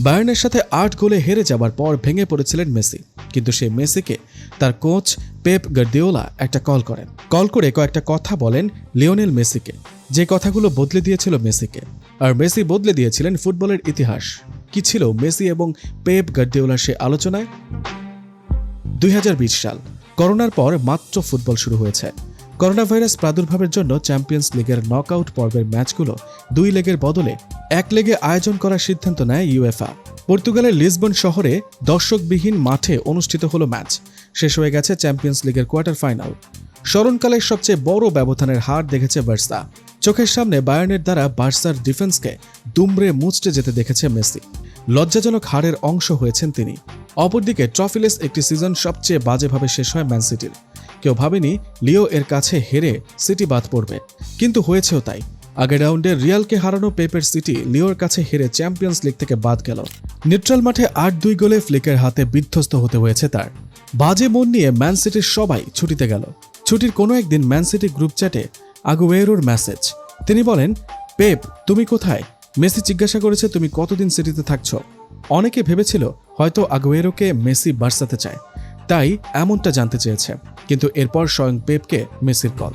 বায়ার্নের সাথে আট গোলে হেরে যাবার পর ভেঙে পড়েছিলেন মেসি। কিন্তু সেই মেসিকে তার কোচ পেপ গার্দিওলা একটা কল করেন। কল করে কয়েকটা কথা বলেন লিওনেল মেসিকে। যে কথাগুলো বদলে দিয়েছিল মেসিকে। আর মেসি বদলে দিয়েছিলেন ফুটবলের ইতিহাস। কি ছিল মেসি এবং পেপ গার্দিওলার সে আলোচনায়? দুই হাজার বিশ সাল। করোনার পর মাত্র ফুটবল শুরু হয়েছে। করোনা ভাইরাস প্রাদুর্ভাবের জন্য চ্যাম্পিয়ন্স লিগের নকআউট পর্বের ম্যাচগুলো দুই লেগের বদলে এক লেগে আয়োজন করার সিদ্ধান্ত নেয় ইউএফা পর্তুগালের লিসবন শহরে দর্শকবিহীন মাঠে অনুষ্ঠিত হলো ম্যাচ। শেষ হয়ে গেছে চ্যাম্পিয়ন্স লিগের কোয়ার্টার ফাইনাল। স্মরণকালের সবচেয়ে বড় ব্যবধানের হার দেখেছে বার্সা। চোখের সামনে বায়ার্নের দ্বারা বার্সার ডিফেন্সকে দুমড়ে মুচড়ে যেতে দেখেছে মেসি। লজ্জাজনক হারের অংশ হয়েছেন তিনি। অপরদিকে ট্রফিলেস একটি সিজন সবচেয়ে বাজেভাবে শেষ হয় ম্যান সিটির। কেউ ভাবেনি লিও এর কাছে হেরে সিটি বাদ পড়বে। কিন্তু হয়েছেও তাই। আগের রাউন্ডে রিয়ালকে হারানো পেপের সিটি লিওর কাছে হেরে চ্যাম্পিয়ন্স লিগ থেকে বাদ গেল। নিউট্রাল মাঠে আট দুই গোলে ফ্লিকের হাতে বিধ্বস্ত হতে হয়েছে তার। বাজে মন নিয়ে ম্যান সিটির সবাই ছুটিতে গেল। ছুটির কোনো একদিন ম্যান সিটি গ্রুপ চ্যাটে আগুয়েরোর মেসেজ তিনি বলেন, পেপ, তুমি কোথায়? মেসি জিজ্ঞাসা করেছে তুমি কতদিন সিটিতে থাকছ? অনেকে ভেবেছিল হয়তো আগুয়েরোকে মেসি বার্সাতে চায়। তাই এমনটা জানতে চেয়েছে। কিন্তু এরপর স্বয়ং পেপকে মেসির কল।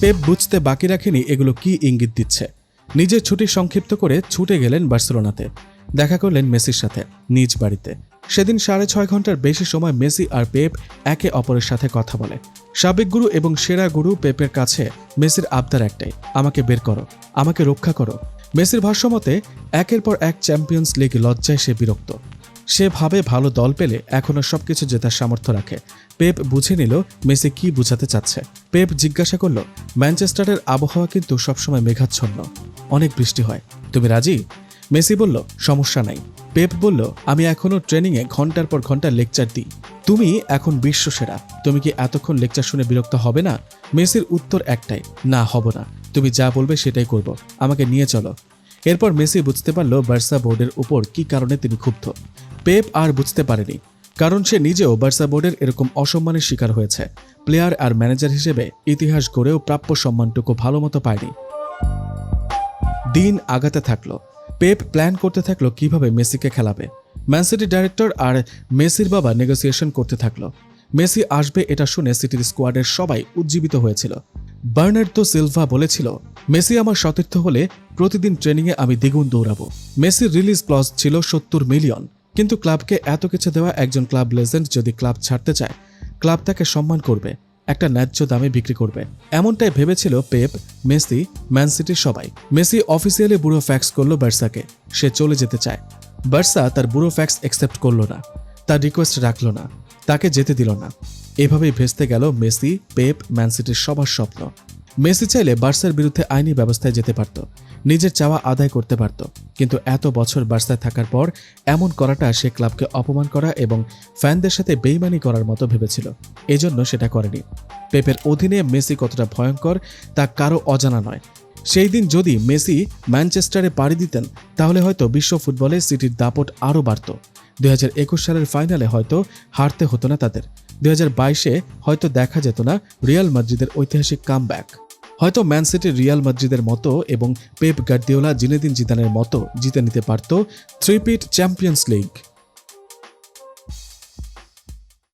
পেপ বুঝতে বাকি রাখেনি এগুলো কি ইঙ্গিত দিচ্ছে। নিজের ছুটি সংক্ষিপ্ত করে ছুটে গেলেন বার্সেলোনাতে। দেখা করলেন মেসির সাথে, নিজ বাড়িতে। সেদিন সাড়ে ছয় ঘণ্টার বেশি সময় মেসি আর পেপ একে অপরের সাথে কথা বলে। সাবেক গুরু এবং সেরা গুরু পেপের কাছে মেসির আবদার একটাই, আমাকে বের করো, আমাকে রক্ষা করো। মেসির ভাষ্যমতে, একের পর এক চ্যাম্পিয়ন্স লিগ লজ্জায় সে বিরক্ত। সে ভাবে ভালো দল পেলে এখনও সবকিছু জেতার সামর্থ্য রাখে। পেপ বুঝে নিল মেসি কি বুঝাতে চাচ্ছে। পেপ জিজ্ঞাসা করল, ম্যানচেস্টারের আবহাওয়া কিন্তু সবসময় মেঘাচ্ছন্ন। অনেক বৃষ্টি হয়। তুমি রাজি? মেসি বলল, সমস্যা নাই। পেপ বলল, আমি এখনও ট্রেনিংয়ে ঘণ্টার পর ঘণ্টা লেকচার দিই। তুমি এখন বিশ্ব সেরা তুমি কি এতক্ষণ লেকচার শুনে বিরক্ত হবে না? মেসির উত্তর একটাই, না, হব না। তুমি যা বলবে সেটাই করব। আমাকে নিয়ে চলো। এরপর মেসি বুঝতে পারল বার্সা বোর্ডের উপর কি কারণে তিনি ক্ষুব্ধ। পেপ আর বুঝতে পারেনি, কারণ সে নিজেও বার্সা বোর্ডের এরকম অসম্মানের শিকার হয়েছে। প্লেয়ার আর ম্যানেজার হিসেবে ইতিহাস গড়েও প্রাপ্য সম্মানটুকু ভালো মতো পায়নি। দিন আগাতে থাকল। পেপ প্ল্যান করতে থাকল কীভাবে মেসিকে খেলাবে। ম্যানসিটি ডাইরেক্টর আর মেসির বাবা নেগোসিয়েশন করতে থাকল। মেসি আসবে এটা শুনে সিটির স্কোয়াডের সবাই উজ্জীবিত হয়েছিল। বার্নার্দো সিলভা বলেছিল, মেসি আমার সতীর্থ হলে প্রতিদিন ট্রেনিংয়ে আমি দ্বিগুণ দৌড়াবো। মেসির রিলিজ ক্লজ ছিল সত্তর মিলিয়ন। কিন্তু ক্লাবকে এত কিছু দেওয়া একজন ক্লাব লেজেন্ড যদি ক্লাব ছাড়তে চায়, ক্লাব তাকে সম্মান করবে, একটা ন্যায্য দামে বিক্রি করবে। এমনটাই ভেবেছিল পেপ, মেসি, ম্যান সিটির সবাই। মেসি অফিসিয়ালি বুড়ো ফ্যাক্স করল বার্সাকে। সে চলে যেতে চায়। বার্সা তার বুড়ো ফ্যাক্স অ্যাকসেপ্ট করল না। তার রিকোয়েস্ট রাখল না। তাকে যেতে দিল না। এভাবেই ভেস্তে গেল মেসি, পেপ, ম্যান সিটির সবার স্বপ্ন। মেসি চাইলে বার্সার বিরুদ্ধে আইনি ব্যবস্থায় যেতে পারত, নিজের চাওয়া আদায় করতে পারত। কিন্তু এত বছর বার্সায় থাকার পর এমন করাটা সে ক্লাবকে অপমান করা এবং ফ্যানদের সাথে বেইমানি করার মতো ভেবেছিল। এজন্য সেটা করেনি। পেপের অধীনে মেসি কতটা ভয়ঙ্কর তা কারও অজানা নয়। সেই দিন যদি মেসি ম্যানচেস্টারে পাড়ি দিতেন, তাহলে হয়তো বিশ্ব ফুটবলে সিটির দাপট আরও বাড়ত। দুই হাজার একুশ সালের ফাইনালে হয়তো হারতে হতো না তাদের। দুই বাইশে হয়তো দেখা যেত না রিয়াল মাদ্রিদের ঐতিহাসিক কামব্যাক। হয়তো ম্যান সিটি, রিয়াল মাদ্রিদের মতো এবং পেপ গার্দিওলা, জিনেদিন জিদানের মতো জিতে নিতে পারত থ্রিপিট চ্যাম্পিয়ন্স লিগ।